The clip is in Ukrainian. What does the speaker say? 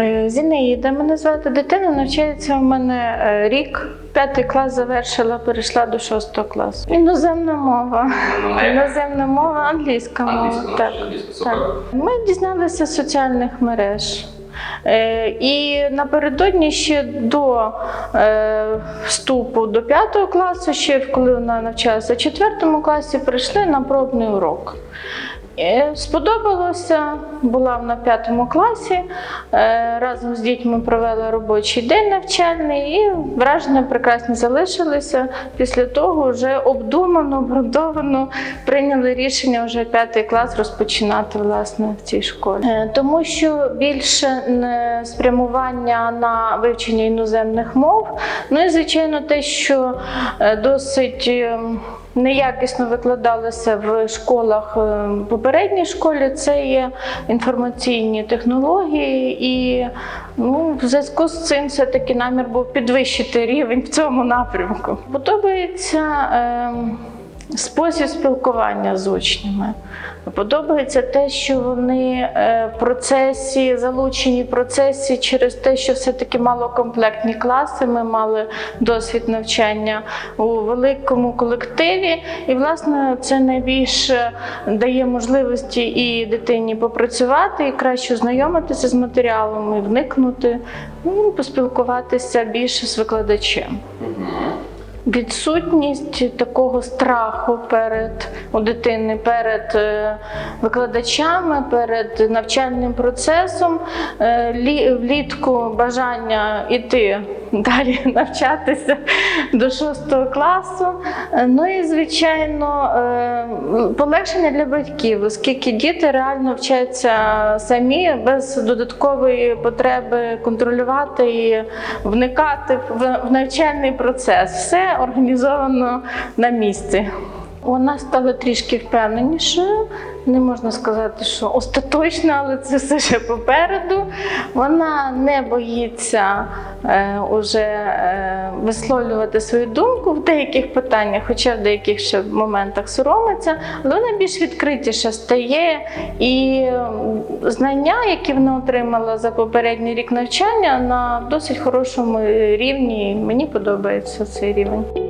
Е, Зінаїда мене звати. Дитина навчається в мене е, рік. П'ятий клас завершила, перейшла до шостого класу. Іноземна мова. Іноземна мова, англійська мова. Так. так. Ми дізналися з соціальних мереж. Е, І напередодні ще до вступу до п'ятого класу, ще коли вона навчалася в четвертому класі, прийшли на пробний урок. Е, Сподобалося, була на п'ятому класі. е, Разом з дітьми провели робочий день навчальний і враження прекрасні залишилися. Після того вже обдумано, обґрунтовано прийняли рішення вже п'ятий клас розпочинати власне в цій школі. Е, Тому що більше не спрямування на вивчення іноземних мов. Ну і звичайно, те, що досить. Неякісно викладалося в школах е, попередній школі. Це є інформаційні технології, і ну, в зв'язку з цим все-таки намір був підвищити рівень в цьому напрямку. Подобається. Е, Спосіб спілкування з учнями. Подобається те, що вони е, процесі залучені процесі через те, що все-таки малокомплектні класи. Ми мали досвід навчання у великому колективі, і власне це найбільше дає можливості і дитині попрацювати, і краще ознайомитися з матеріалом, і вникнути, ну, поспілкуватися більше з викладачем. Відсутність такого страху перед у дитини перед е, викладачами, перед навчальним процесом, е, влітку бажання йти далі навчатися до шостого класу. Е, Ну і звичайно полегшення для батьків, оскільки діти реально вчаться самі без додаткової потреби контролювати і вникати в навчальний процес. Все організовано на місці. Вона стала трішки впевненішою. Не можна сказати, що остаточно, але це все ще попереду. Вона не боїться уже е, висловлювати свою думку в деяких питаннях, хоча в деяких ще моментах соромиться, але вона більш відкритіше стає. І знання, які вона отримала за попередній рік навчання, на досить хорошому рівні. Мені подобається цей рівень.